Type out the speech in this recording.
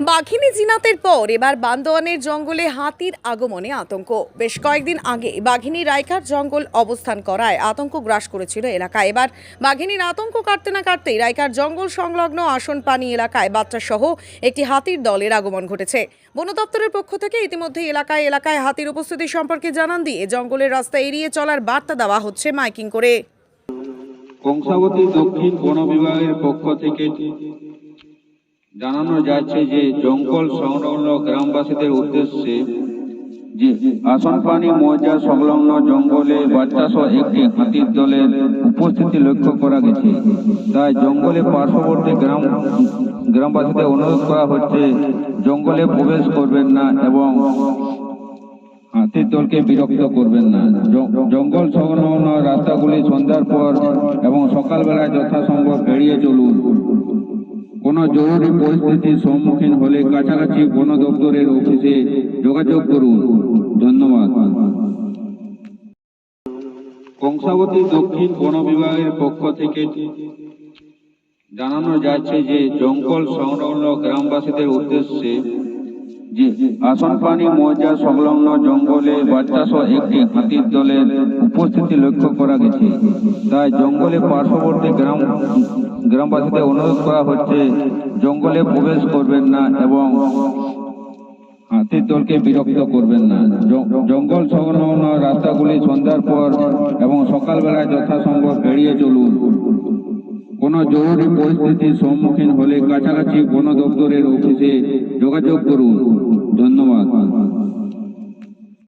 বাঘিনী জিনাতের পর এবার বান্দোয়ানের জঙ্গলে হাতির আগমনে আতঙ্ক। বেশ কয়েকদিন আগে বাঘিনী রায়কার জঙ্গল অবস্থান করায় আতঙ্ক গ্রাস করেছিল এলাকায়। এবার বাঘিনীর আতঙ্ক কাটতে না কাটতেই রায়কার জঙ্গল সংলগ্ন আসন পানি এলাকায় বাচ্চা সহ একটি হাতির দলের আগমন ঘটেছে। বন দপ্তরের পক্ষ থেকে ইতিমধ্যে এলাকায় এলাকায় হাতির উপস্থিতি সম্পর্কে জানান দিয়ে জঙ্গলের রাস্তা এড়িয়ে চলার বার্তা দেওয়া হচ্ছে মাইকিং করে। কংসাবতী দক্ষিণ বন বিভাগের পক্ষ থেকে জানানো যাচ্ছে যে জঙ্গল সংলগ্ন গ্রামবাসীদের উদ্দেশ্যে যে আসনপানি মৌজা সংলগ্ন জঙ্গলে বাচ্চা সহ একটি হাতির দলের উপস্থিতি লক্ষ্য করা গেছে। তাই জঙ্গলে পার্শ্ববর্তী গ্রাম, গ্রামবাসীদের অনুরোধ করা হচ্ছে, জঙ্গলে প্রবেশ করবেন না এবং হাতির দলকে বিরক্ত করবেন না। জঙ্গল সংলগ্ন রাস্তাগুলি সন্ধ্যার পর এবং সকালবেলায় যথাসম্ভব এড়িয়ে চলুন। কোনো জরুরি পরিস্থিতির সম্মুখীন হলে কাছাকাছি বন দপ্তরের অফিসে যোগাযোগ করুন। ধন্যবাদ। কংসাবতী দক্ষিণ বন বিভাগের পক্ষ থেকে জানানো যাচ্ছে যে জঙ্গল সংলগ্ন গ্রামবাসীদের উদ্দেশ্যে আসনপানি মৌজা সংলগ্ন জঙ্গলে বাচ্চা সহ একটি হাতির দলের উপস্থিতি লক্ষ্য করা গেছে। তাই জঙ্গলে পার্শ্ববর্তী গ্রাম, গ্রামবাসীদের অনুরোধ করা হচ্ছে, জঙ্গলে প্রবেশ করবেন না এবং হাতির দলকে বিরক্ত করবেন না। জঙ্গল সংলগ্ন রাস্তাগুলি সন্ধ্যার পর এবং সকালবেলায় যথাসম্ভব এড়িয়ে চলুন। কোনো জরুরি পরিস্থিতির সম্মুখীন হলে কাছাকাছি বন দপ্তরের অফিসে যোগাযোগ করুন। ধন্যবাদ।